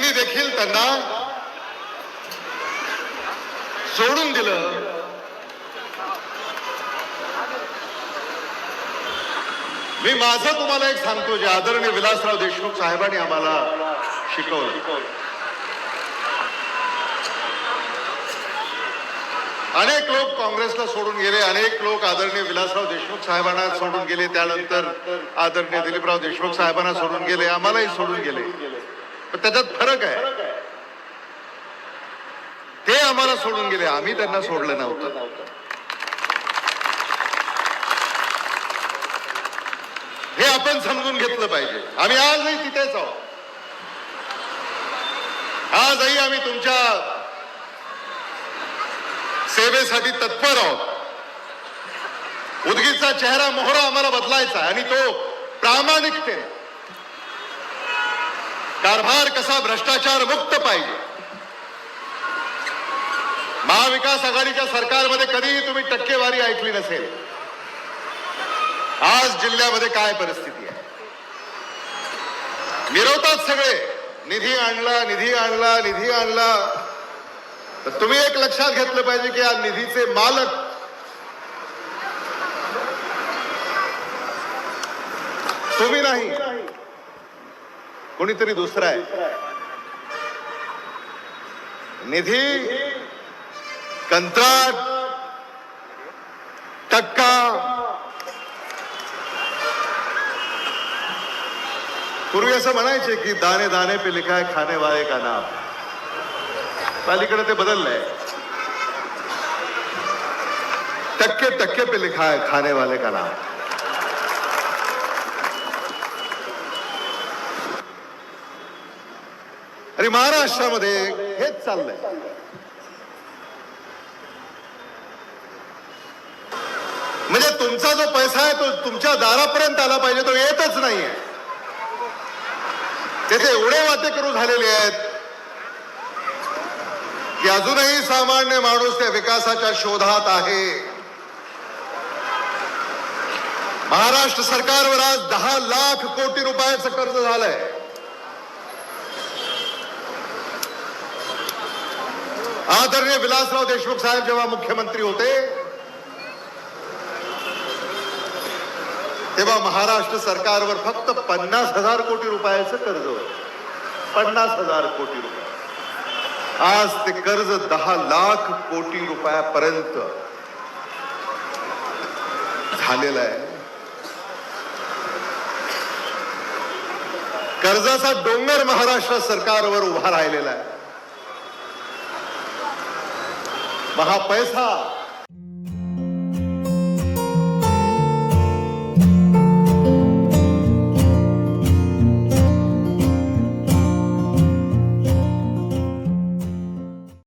त्यांनी देखील त्यांना सोडून दिलं. मी माझं तुम्हाला एक सांगतो जे आदरणीय विलासराव देशमुख साहेबांनी आम्हाला शिकवलं. अनेक लोक काँग्रेसला सोडून गेले अनेक लोक आदरणीय विलासराव देशमुख साहेबांना सोडून गेले त्यानंतर आदरणीय दिलीपराव देशमुख साहेबांना सोडून गेले आम्हालाही सोडून गेले. पण त्याच्यात फरक आहे. ते आम्हाला सोडून गेले. आम्ही त्यांना सोडलं नव्हतं. हे आपण समजून घेतलं पाहिजे. आम्ही आजही तिथेच आहोत. आजही आम्ही तुमच्या सेवेसाठी तत्पर आहोत. उदगीरचा चेहरा मोहरा आम्हाला बदलायचा आहे आणि तो प्रामाणिकतेने कारभार कसा भ्रष्टाचार मुक्त पाहिजे? महाविकास आघाडीच्या सरकारमध्ये कधीही तुम्ही टक्केवारी ऐकली नसेल. आज जिल्ह्यामध्ये काय परिस्थिती आहे? मिरवतात सगळे. निधी आणला निधी आणला निधी आणला. तर तुम्ही एक लक्षात घेतलं पाहिजे की या निधीचे मालक तुम्ही नाही. कोणीतरी दुसरा आहे. निधी कंत्राट टक्का. पूर्वी असं म्हणायचे की दाने दाने पे लिखा है खाने वाले का नाम. पालीकडे ते बदललंय. टक्के टक्के पे लिखा है खाने वाले का नाम. आणि महाराष्ट्रामध्ये हेच चाललंय. म्हणजे तुमचा जो पैसा आहे तो तुमच्या दारापर्यंत आला पाहिजे तो येतच नाहीये. त्याचे एवढे वाटेकरू झालेले आहेत की अजूनही सामान्य माणूस त्या विकासाच्या शोधात आहे. महाराष्ट्र सरकारवर आज दहा लाख कोटी रुपयाचं कर्ज झालंय. आदरणीय विलासराव देशमुख साहेब जेव्हा मुख्यमंत्री होते तेव्हा महाराष्ट्र सरकारवर फक्त पन्नास हजार कोटी रुपयाचं कर्ज होत. पन्नास हजार कोटी रुपये. आज ते कर्ज दहा लाख कोटी रुपयापर्यंत झालेलं आहे. कर्जाचा डोंगर महाराष्ट्र सरकारवर उभा राहिलेला आहे. महा पैसा